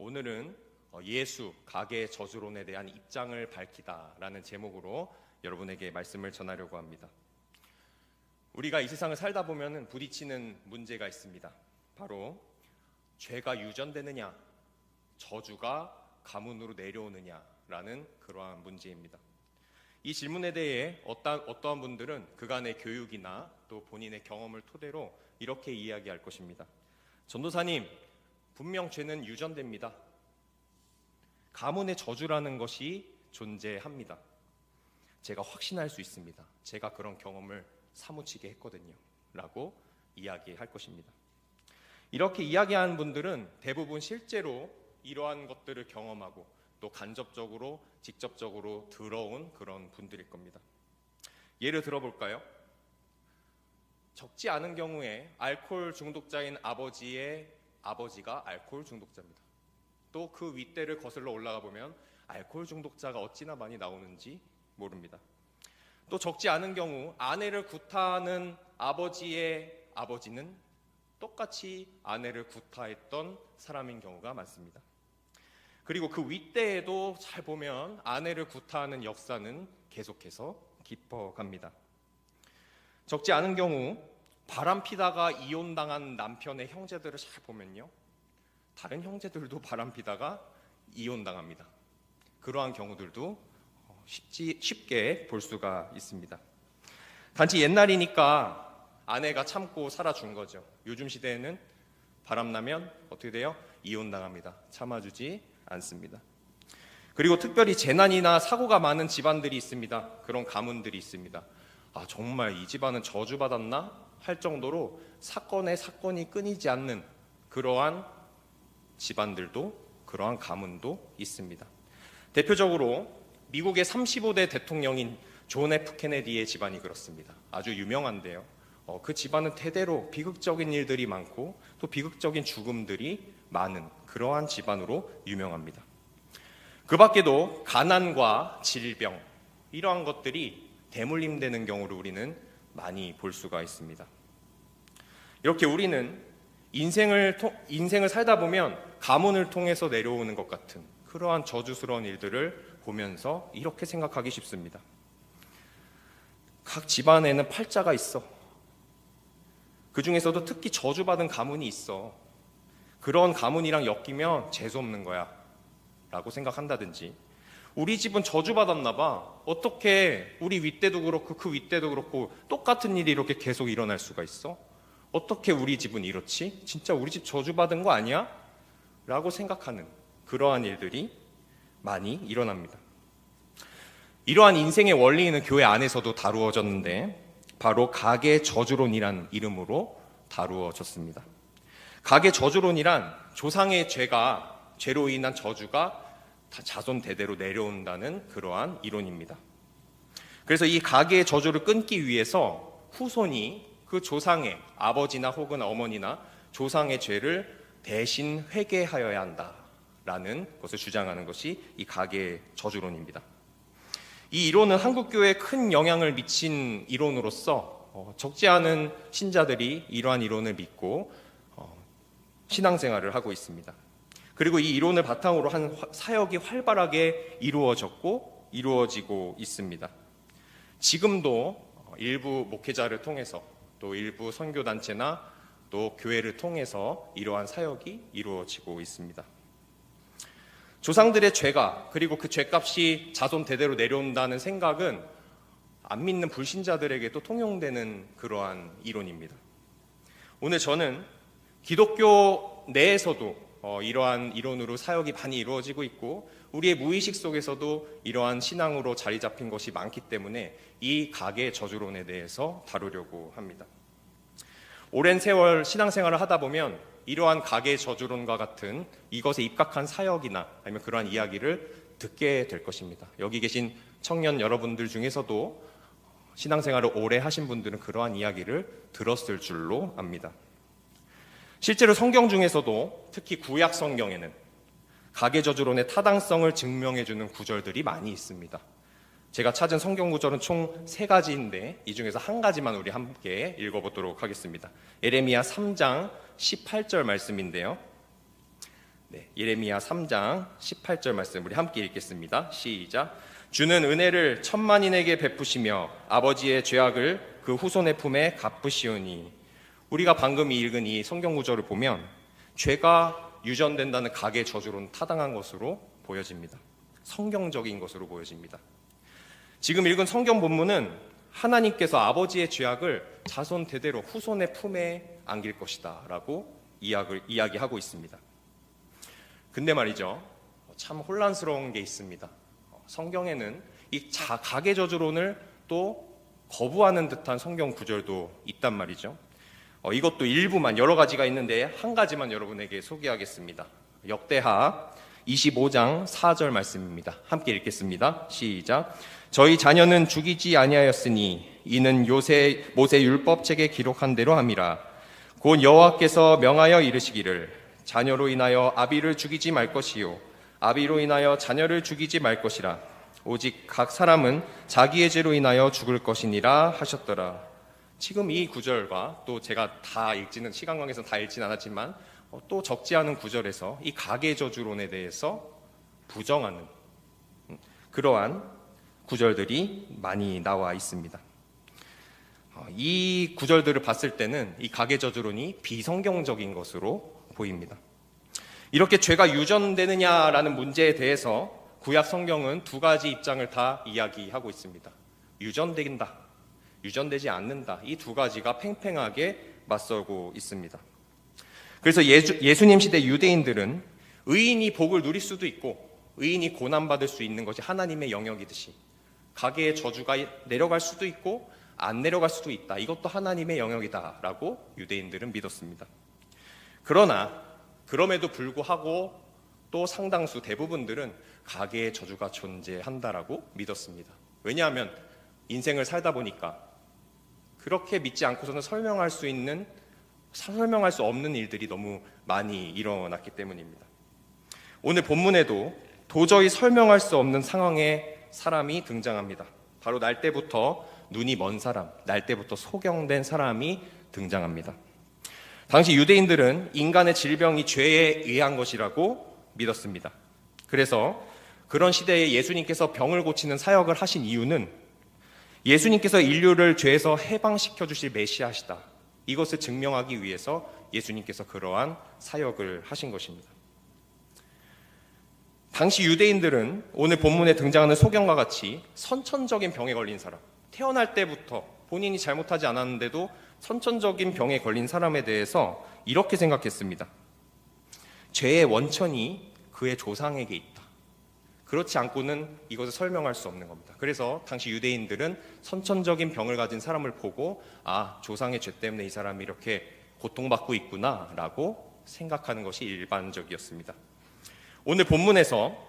오늘은 어, 예수 가게 저주론에 대한 입장을 밝히다라는 제목으로 여러분에게 말씀을 전하려고 합니다. 우리가 이 세상을 살다 보면은 부딪히는 문제가 있습니다. 바로 죄가 유전되느냐, 저주가 가문으로 내려오느냐라는 그러한 문제입니다. 이 질문에 대해 어떠한, 어떠한 분들은 그간의 교육이나 또 본인의 경험을 토대로 이렇게 이야기할 것입니다. 전도사님, 분명 죄는 유전됩니다. 가문의 저주라는 것이 존재합니다. 제가 확신할 수 있습니다. 제가 그런 경험을 사무치게 했거든요. 라고 이야기할 것입니다. 이렇게 이야기하는 분들은 대부분 실제로 이러한 것들을 경험하고 또 간접적으로 직접적으로 들어온 그런 분들일 겁니다. 예를 들어볼까요? 적지 않은 경우에 알코올 중독자인 아버지의 아버지가 알코올 중독자입니다. 또 그 윗대를 거슬러 올라가 보면 알코올 중독자가 어찌나 많이 나오는지 모릅니다. 또 적지 않은 경우 아내를 구타하는 아버지의 아버지는 똑같이 아내를 구타했던 사람인 경우가 많습니다. 그리고 그 윗대에도 잘 보면 아내를 구타하는 역사는 계속해서 깊어갑니다. 적지 않은 경우 바람 피다가 이혼당한 남편의 형제들을 잘 보면요. 다른 형제들도 바람 피다가 이혼당합니다. 그러한 경우들도 어, 쉽지, 쉽게 볼 수가 있습니다. 단지 옛날이니까 아내가 참고 살아준 거죠. 요즘 시대에는 바람나면 어떻게 돼요? 이혼당합니다. 참아주지 않습니다. 그리고 특별히 재난이나 사고가 많은 집안들이 있습니다. 그런 가문들이 있습니다. 아, 정말 이 집안은 저주받았나? 할 정도로 사건에 사건이 끊이지 않는 그러한 집안들도 그러한 가문도 있습니다. 대표적으로 미국의 35대 대통령인 존 F 케네디의 집안이 그렇습니다. 아주 유명한데요. 어, 그 집안은 대대로 비극적인 일들이 많고 또 비극적인 죽음들이 많은 그러한 집안으로 유명합니다. 그 밖에도 가난과 질병 이러한 것들이 대물림되는 경우를 우리는 많이 볼 수가 있습니다. 이렇게 우리는 인생을 통- 인생을 살다 보면 가문을 통해서 내려오는 것 같은 그러한 저주스러운 일들을 보면서 이렇게 생각하기 쉽습니다. 각 집안에는 팔자가 있어. 그 중에서도 특히 저주받은 가문이 있어. 그런 가문이랑 엮이면 재수 없는 거야. 라고 생각한다든지. 우리 집은 저주받았나 봐. 어떻게 우리 윗대도 그렇고 그 윗대도 그렇고 똑같은 일이 이렇게 계속 일어날 수가 있어? 어떻게 우리 집은 이렇지? 진짜 우리 집 저주받은 거 아니야? 라고 생각하는 그러한 일들이 많이 일어납니다. 이러한 인생의 원리는 교회 안에서도 다루어졌는데 바로 가계 저주론이란 이름으로 다루어졌습니다. 가계 저주론이란 조상의 죄가 죄로 인한 저주가 다 자손 대대로 내려온다는 그러한 이론입니다. 그래서 이 가계의 저주를 끊기 위해서 후손이 그 조상의 아버지나 혹은 어머니나 조상의 죄를 대신 회개하여야 한다라는 것을 주장하는 것이 이 가계의 저주론입니다. 이 이론은 한국 교회에 큰 영향을 미친 이론으로서 어, 적지 않은 신자들이 이러한 이론을 믿고 어, 신앙생활을 하고 있습니다. 그리고 이 이론을 바탕으로 한 화- 사역이 활발하게 이루어졌고 이루어지고 있습니다. 지금도 어, 일부 목회자를 통해서 또 일부 선교 단체나 또 교회를 통해서 이러한 사역이 이루어지고 있습니다. 조상들의 죄가 그리고 그 죄값이 자손 대대로 내려온다는 생각은 안 믿는 불신자들에게도 통용되는 그러한 이론입니다. 오늘 저는 기독교 내에서도 어, 이러한 이론으로 사역이 많이 이루어지고 있고 우리의 무의식 속에서도 이러한 신앙으로 자리 잡힌 것이 많기 때문에 이 가계 저주론에 대해서 다루려고 합니다. 오랜 세월 신앙생활을 하다 보면 이러한 가계 저주론과 같은 이것에 입각한 사역이나 아니면 그러한 이야기를 듣게 될 것입니다. 여기 계신 청년 여러분들 중에서도 신앙생활을 오래 하신 분들은 그러한 이야기를 들었을 줄로 압니다. 실제로 성경 중에서도 특히 구약 성경에는 가계 저주론의 타당성을 증명해 주는 구절들이 많이 있습니다. 제가 찾은 성경 구절은 총 세 가지인데 이 중에서 한 가지만 우리 함께 읽어보도록 하겠습니다. 에레미야 3장 18절 말씀인데요. 네, 예레미야 3장 18절 말씀 우리 함께 읽겠습니다. 시작. 주는 은혜를 천만인에게 베푸시며 아버지의 죄악을 그 후손의 품에 갚으시오니 우리가 방금 읽은 이 성경 구절을 보면 죄가 유전된다는 각의 저주로는 타당한 것으로 보여집니다. 성경적인 것으로 보여집니다. 지금 읽은 성경 본문은 하나님께서 아버지의 죄악을 자손 대대로 후손의 품에 안길 것이다 라고 이야기, 이야기하고 있습니다. 근데 말이죠. 참 혼란스러운 게 있습니다. 성경에는 이 자, 각의 저주론을 또 거부하는 듯한 성경 구절도 있단 말이죠. 어, 이것도 일부만 여러 가지가 있는데 한 가지만 여러분에게 소개하겠습니다. 역대하 25장 4절 말씀입니다. 함께 읽겠습니다. 시작. 저희 자녀는 죽이지 아니하였으니 이는 요새 모세 율법책에 기록한 대로 함이라. 곧 여호와께서 명하여 이르시기를 자녀로 인하여 아비를 죽이지 말 것이요 아비로 인하여 자녀를 죽이지 말 것이라. 오직 각 사람은 자기의 죄로 인하여 죽을 것이니라 하셨더라. 지금 이 구절과 또 제가 다 읽지는 시간 관계에서 다 읽진 않았지만 어, 또 적지 않은 구절에서 이 가계 저주론에 대해서 부정하는 음, 그러한 구절들이 많이 나와 있습니다. 어, 이 구절들을 봤을 때는 이 가계 저주론이 비성경적인 것으로 보입니다. 이렇게 죄가 유전되느냐라는 문제에 대해서 구약 성경은 두 가지 입장을 다 이야기하고 있습니다. 유전된다, 유전되지 않는다. 이 두 가지가 팽팽하게 맞서고 있습니다. 그래서 예수, 예수님 시대 유대인들은 의인이 복을 누릴 수도 있고 의인이 고난받을 수 있는 것이 하나님의 영역이듯이 가게의 저주가 내려갈 수도 있고 안 내려갈 수도 있다. 이것도 하나님의 영역이다라고 유대인들은 믿었습니다. 그러나 그럼에도 불구하고 또 상당수 대부분들은 가게의 저주가 존재한다라고 믿었습니다. 왜냐하면 인생을 살다 보니까 그렇게 믿지 않고서는 설명할 수 있는 설명할 수 없는 일들이 너무 많이 일어났기 때문입니다. 오늘 본문에도 도저히 설명할 수 없는 상황에 사람이 등장합니다. 바로 날 때부터 눈이 먼 사람, 날 때부터 소경된 사람이 등장합니다. 당시 유대인들은 인간의 질병이 죄에 의한 것이라고 믿었습니다. 그래서 그런 시대에 예수님께서 병을 고치는 사역을 하신 이유는 예수님께서 인류를 죄에서 해방시켜 주실 메시아시다. 이것을 증명하기 위해서 예수님께서 그러한 사역을 하신 것입니다. 당시 유대인들은 오늘 본문에 등장하는 소경과 같이 선천적인 병에 걸린 사람, 태어날 때부터 본인이 잘못하지 않았는데도 선천적인 병에 걸린 사람에 대해서 이렇게 생각했습니다. 죄의 원천이 그의 조상에게 있다. 그렇지 않고는 이것을 설명할 수 없는 겁니다. 그래서 당시 유대인들은 선천적인 병을 가진 사람을 보고 아, 조상의 죄 때문에 이 사람이 이렇게 고통받고 있구나라고 생각하는 것이 일반적이었습니다. 오늘 본문에서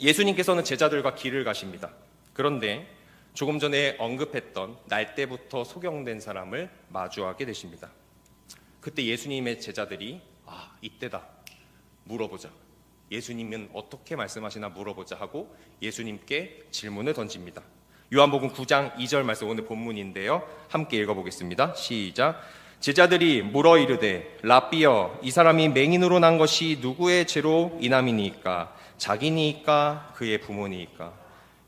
예수님께서는 제자들과 길을 가십니다. 그런데 조금 전에 언급했던 날 때부터 소경된 사람을 마주하게 되십니다. 그때 예수님의 제자들이 아, 이때다. 물어보자. 예수님은 어떻게 말씀하시나 물어보자 하고 예수님께 질문을 던집니다. 요한복음 9장 2절 말씀 오늘 본문인데요. 함께 읽어보겠습니다. 시작. 제자들이 물어 이르되 라비여 이 사람이 맹인으로 난 것이 누구의 죄로 인함이니까 자기니까 그의 부모니까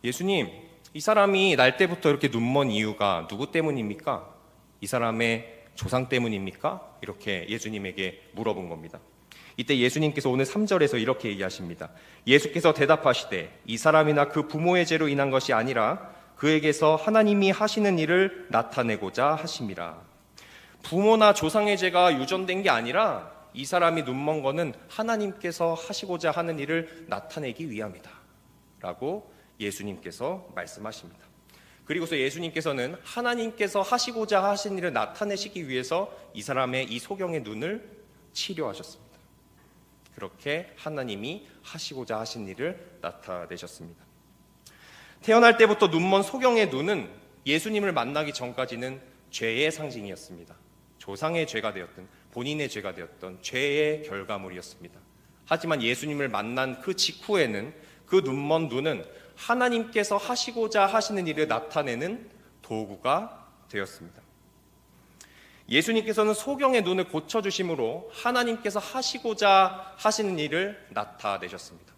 예수님 이 사람이 날 때부터 이렇게 눈먼 이유가 누구 때문입니까? 이 사람의 조상 때문입니까? 이렇게 예수님에게 물어본 겁니다. 이때 예수님께서 오늘 3절에서 이렇게 얘기하십니다. 예수께서 대답하시되 이 사람이나 그 부모의 죄로 인한 것이 아니라 그에게서 하나님이 하시는 일을 나타내고자 하심이라. 부모나 조상의 죄가 유전된 게 아니라 이 사람이 눈먼 거는 하나님께서 하시고자 하는 일을 나타내기 위함이다. 라고 예수님께서 말씀하십니다. 그리고서 예수님께서는 하나님께서 하시고자 하신 일을 나타내시기 위해서 이 사람의 이 소경의 눈을 치료하셨습니다. 그렇게 하나님이 하시고자 하신 일을 나타내셨습니다. 태어날 때부터 눈먼 소경의 눈은 예수님을 만나기 전까지는 죄의 상징이었습니다. 조상의 죄가 되었던 본인의 죄가 되었던 죄의 결과물이었습니다. 하지만 예수님을 만난 그 직후에는 그 눈먼 눈은 하나님께서 하시고자 하시는 일을 나타내는 도구가 되었습니다. 예수님께서는 소경의 눈을 고쳐주심으로 하나님께서 하시고자 하시는 일을 나타내셨습니다.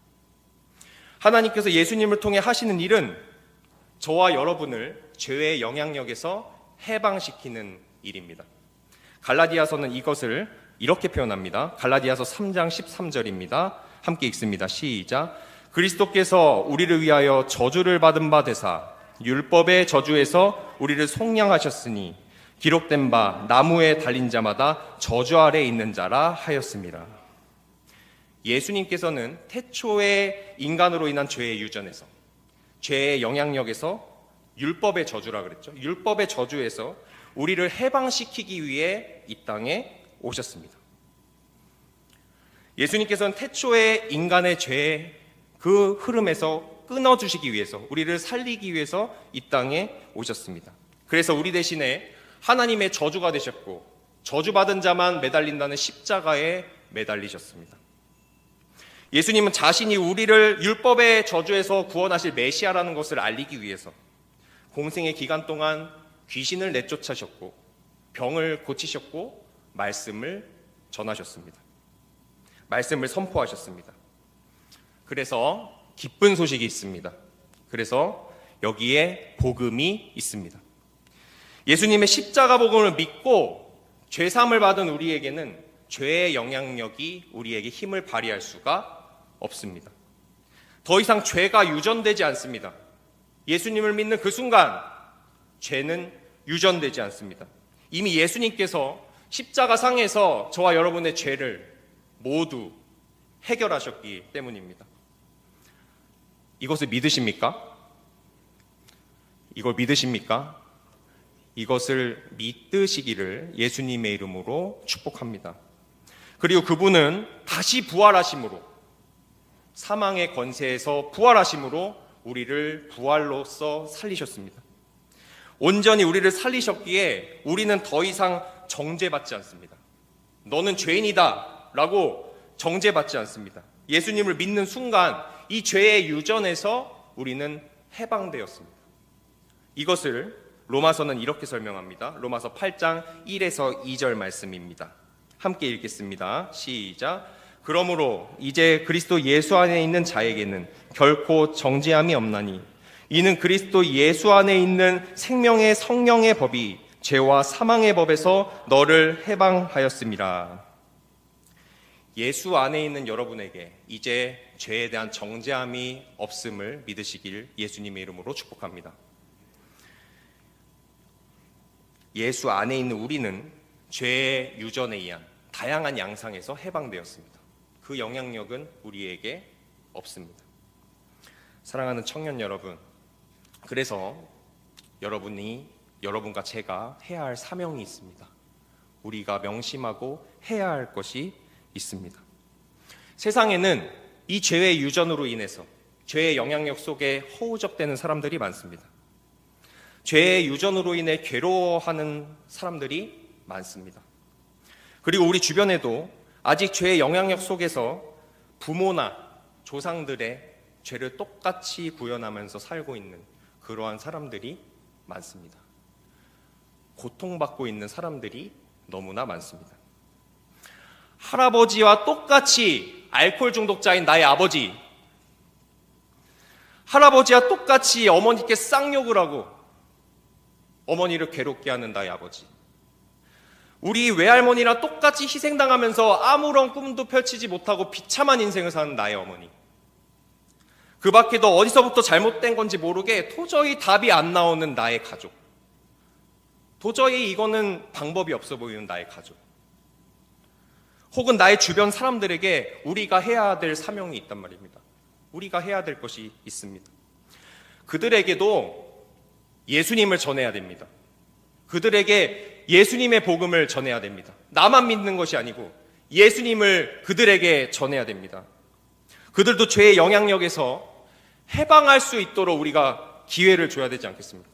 하나님께서 예수님을 통해 하시는 일은 저와 여러분을 죄의 영향력에서 해방시키는 일입니다. 갈라디아서는 이것을 이렇게 표현합니다. 갈라디아서 3장 13절입니다. 함께 읽습니다. 시작. 그리스도께서 우리를 위하여 저주를 받은 바 되사 율법의 저주에서 우리를 속량하셨으니 기록된 바 나무에 달린 자마다 저주 아래 있는 자라 하였습니다. 예수님께서는 태초의 인간으로 인한 죄의 유전에서 죄의 영향력에서 율법의 저주라 그랬죠. 율법의 저주에서 우리를 해방시키기 위해 이 땅에 오셨습니다. 예수님께서는 태초의 인간의 죄의 그 흐름에서 끊어주시기 위해서, 우리를 살리기 위해서 이 땅에 오셨습니다. 그래서 우리 대신에 하나님의 저주가 되셨고, 저주받은 자만 매달린다는 십자가에 매달리셨습니다. 예수님은 자신이 우리를 율법의 저주에서 구원하실 메시아라는 것을 알리기 위해서 공생의 기간 동안 귀신을 내쫓으셨고 병을 고치셨고 말씀을 전하셨습니다. 말씀을 선포하셨습니다. 그래서 기쁜 소식이 있습니다. 그래서 여기에 복음이 있습니다. 예수님의 십자가 복음을 믿고 죄 사함을 받은 우리에게는 죄의 영향력이 우리에게 힘을 발휘할 수가 없습니다. 더 이상 죄가 유전되지 않습니다. 예수님을 믿는 그 순간 죄는 유전되지 않습니다. 이미 예수님께서 십자가 상에서 저와 여러분의 죄를 모두 해결하셨기 때문입니다. 이것을 믿으십니까? 이걸 믿으십니까? 이것을 믿으시기를 예수님의 이름으로 축복합니다. 그리고 그분은 다시 부활하심으로 사망의 권세에서 부활하심으로 우리를 부활로서 살리셨습니다. 온전히 우리를 살리셨기에 우리는 더 이상 정죄받지 않습니다. 너는 죄인이다 라고 정죄받지 않습니다. 예수님을 믿는 순간 이 죄의 유전에서 우리는 해방되었습니다. 이것을 로마서는 이렇게 설명합니다. 로마서 8장 1에서 2절 말씀입니다. 함께 읽겠습니다. 시작. 그러므로 이제 그리스도 예수 안에 있는 자에게는 결코 정죄함이 없나니 이는 그리스도 예수 안에 있는 생명의 성령의 법이 죄와 사망의 법에서 너를 해방하였습니다. 예수 안에 있는 여러분에게 이제 죄에 대한 정죄함이 없음을 믿으시길 예수님의 이름으로 축복합니다. 예수 안에 있는 우리는 죄의 유전에 의한 다양한 양상에서 해방되었습니다. 그 영향력은 우리에게 없습니다. 사랑하는 청년 여러분, 그래서 여러분이 여러분과 제가 해야 할 사명이 있습니다. 우리가 명심하고 해야 할 것이 있습니다. 세상에는 이 죄의 유전으로 인해서 죄의 영향력 속에 허우적대는 사람들이 많습니다. 죄의 유전으로 인해 괴로워하는 사람들이 많습니다. 그리고 우리 주변에도 아직 죄의 영향력 속에서 부모나 조상들의 죄를 똑같이 구현하면서 살고 있는 그러한 사람들이 많습니다. 고통받고 있는 사람들이 너무나 많습니다. 할아버지와 똑같이 알코올 중독자인 나의 아버지, 할아버지와 똑같이 어머니께 쌍욕을 하고 어머니를 괴롭게 하는 나의 아버지. 우리 외할머니랑 똑같이 희생당하면서 아무런 꿈도 펼치지 못하고 비참한 인생을 사는 나의 어머니. 그 밖에도 어디서부터 잘못된 건지 모르게 도저히 답이 안 나오는 나의 가족. 도저히 이거는 방법이 없어 보이는 나의 가족. 혹은 나의 주변 사람들에게 우리가 해야 될 사명이 있단 말입니다. 우리가 해야 될 것이 있습니다. 그들에게도 예수님을 전해야 됩니다. 그들에게 예수님의 복음을 전해야 됩니다. 나만 믿는 것이 아니고 예수님을 그들에게 전해야 됩니다. 그들도 죄의 영향력에서 해방할 수 있도록 우리가 기회를 줘야 되지 않겠습니까?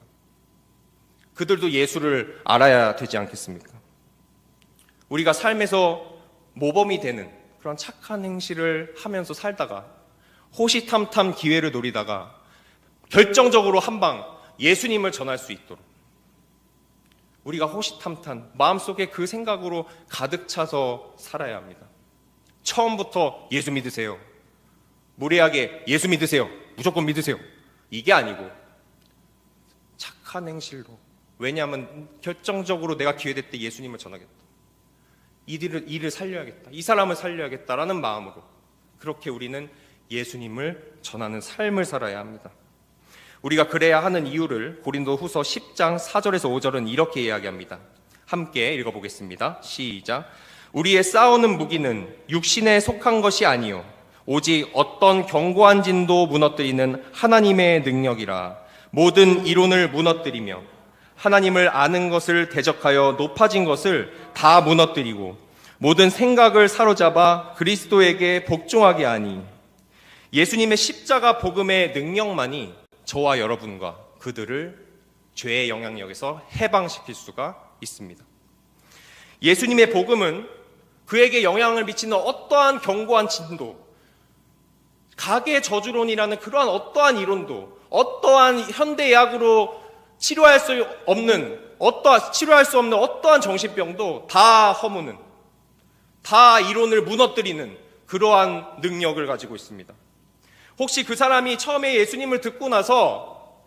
그들도 예수를 알아야 되지 않겠습니까? 우리가 삶에서 모범이 되는 그런 착한 행실을 하면서 살다가 호시탐탐 기회를 노리다가 결정적으로 한방 예수님을 전할 수 있도록 우리가 호시탐탐 마음속에 그 생각으로 가득 차서 살아야 합니다. 처음부터 예수 믿으세요. 무례하게 예수 믿으세요. 무조건 믿으세요. 이게 아니고 착한 행실로 왜냐하면 결정적으로 내가 기회 될 때 예수님을 전하겠다. 이 일을, 일을 살려야겠다. 이 사람을 살려야겠다라는 마음으로 그렇게 우리는 예수님을 전하는 삶을 살아야 합니다. 우리가 그래야 하는 이유를 고린도 후서 10장 4절에서 5절은 이렇게 이야기합니다. 함께 읽어보겠습니다. 시작. 우리의 싸우는 무기는 육신에 속한 것이 아니요. 오직 어떤 견고한 진도 무너뜨리는 하나님의 능력이라. 모든 이론을 무너뜨리며 하나님을 아는 것을 대적하여 높아진 것을 다 무너뜨리고 모든 생각을 사로잡아 그리스도에게 복종하게 하니 예수님의 십자가 복음의 능력만이 저와 여러분과 그들을 죄의 영향력에서 해방시킬 수가 있습니다. 예수님의 복음은 그에게 영향을 미치는 어떠한 견고한 진도, 가계 저주론이라는 그러한 어떠한 이론도, 어떠한 현대의학으로 치료할 수 없는, 어떠한, 치료할 수 없는 어떠한 정신병도 다 허무는, 다 이론을 무너뜨리는 그러한 능력을 가지고 있습니다. 혹시 그 사람이 처음에 예수님을 듣고 나서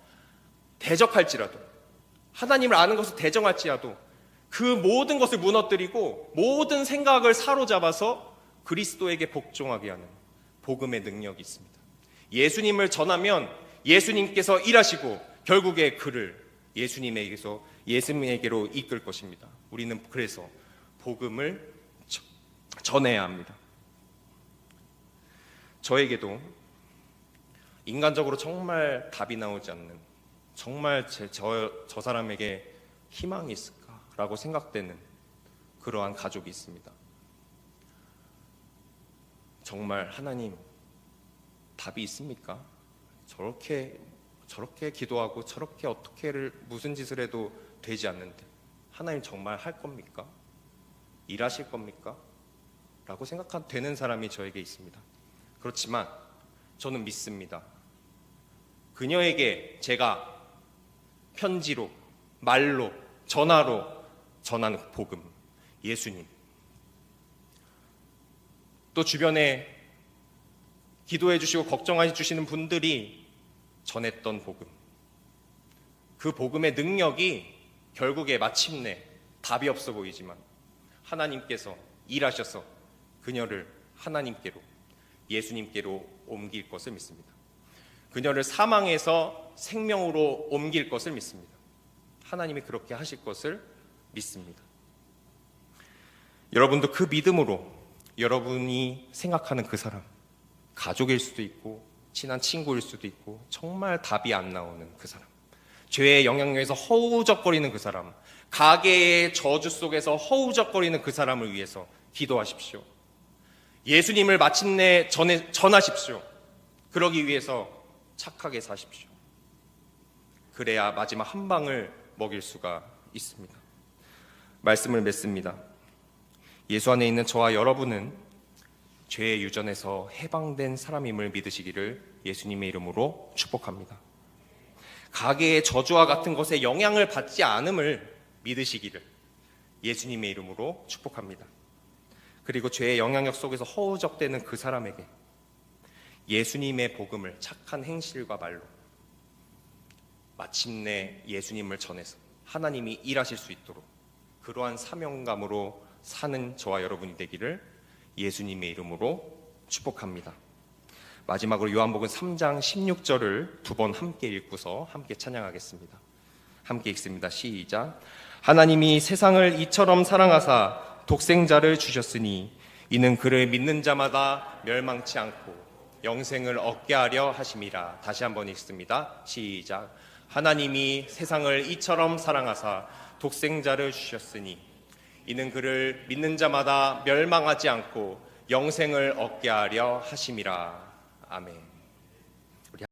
대적할지라도 하나님을 아는 것을 대정할지라도 그 모든 것을 무너뜨리고 모든 생각을 사로잡아서 그리스도에게 복종하게 하는 복음의 능력이 있습니다. 예수님을 전하면 예수님께서 일하시고 결국에 그를 예수님에게서 예수님에게로 이끌 것입니다. 우리는 그래서 복음을 전해야 합니다. 저에게도 인간적으로 정말 답이 나오지 않는 정말 제, 저, 저 사람에게 희망이 있을까라고 생각되는 그러한 가족이 있습니다. 정말 하나님 답이 있습니까? 저렇게 저렇게 기도하고 저렇게 어떻게를 무슨 짓을 해도 되지 않는데 하나님 정말 할 겁니까? 일하실 겁니까? 라고 생각한 되는 사람이 저에게 있습니다. 그렇지만 저는 믿습니다. 그녀에게 제가 편지로, 말로, 전화로 전하는 복음, 예수님. 또 주변에 기도해 주시고 걱정해 주시는 분들이 전했던 복음. 그 복음의 능력이 결국에 마침내 답이 없어 보이지만 하나님께서 일하셔서 그녀를 하나님께로 예수님께로 옮길 것을 믿습니다. 그녀를 사망에서 생명으로 옮길 것을 믿습니다. 하나님이 그렇게 하실 것을 믿습니다. 여러분도 그 믿음으로 여러분이 생각하는 그 사람, 가족일 수도 있고, 친한 친구일 수도 있고, 정말 답이 안 나오는 그 사람, 죄의 영향력에서 허우적거리는 그 사람, 가계의 저주 속에서 허우적거리는 그 사람을 위해서 기도하십시오. 예수님을 마침내 전해, 전하십시오. 그러기 위해서 착하게 사십시오. 그래야 마지막 한 방을 먹일 수가 있습니다. 말씀을 맺습니다. 예수 안에 있는 저와 여러분은 죄의 유전에서 해방된 사람임을 믿으시기를 예수님의 이름으로 축복합니다. 가게의 저주와 같은 것에 영향을 받지 않음을 믿으시기를 예수님의 이름으로 축복합니다. 그리고 죄의 영향력 속에서 허우적대는 그 사람에게 예수님의 복음을 착한 행실과 말로 마침내 예수님을 전해서 하나님이 일하실 수 있도록 그러한 사명감으로 사는 저와 여러분이 되기를 예수님의 이름으로 축복합니다. 마지막으로 요한복음 3장 16절을 두 번 함께 읽고서 함께 찬양하겠습니다. 함께 읽습니다. 시작. 하나님이 세상을 이처럼 사랑하사 독생자를 주셨으니 이는 그를 믿는 자마다 멸망치 않고 영생을 얻게 하려 하심이라. 다시 한번 읽습니다. 시작. 하나님이 세상을 이처럼 사랑하사 독생자를 주셨으니 이는 그를 믿는 자마다 멸망하지 않고 영생을 얻게 하려 하심이라. 아멘.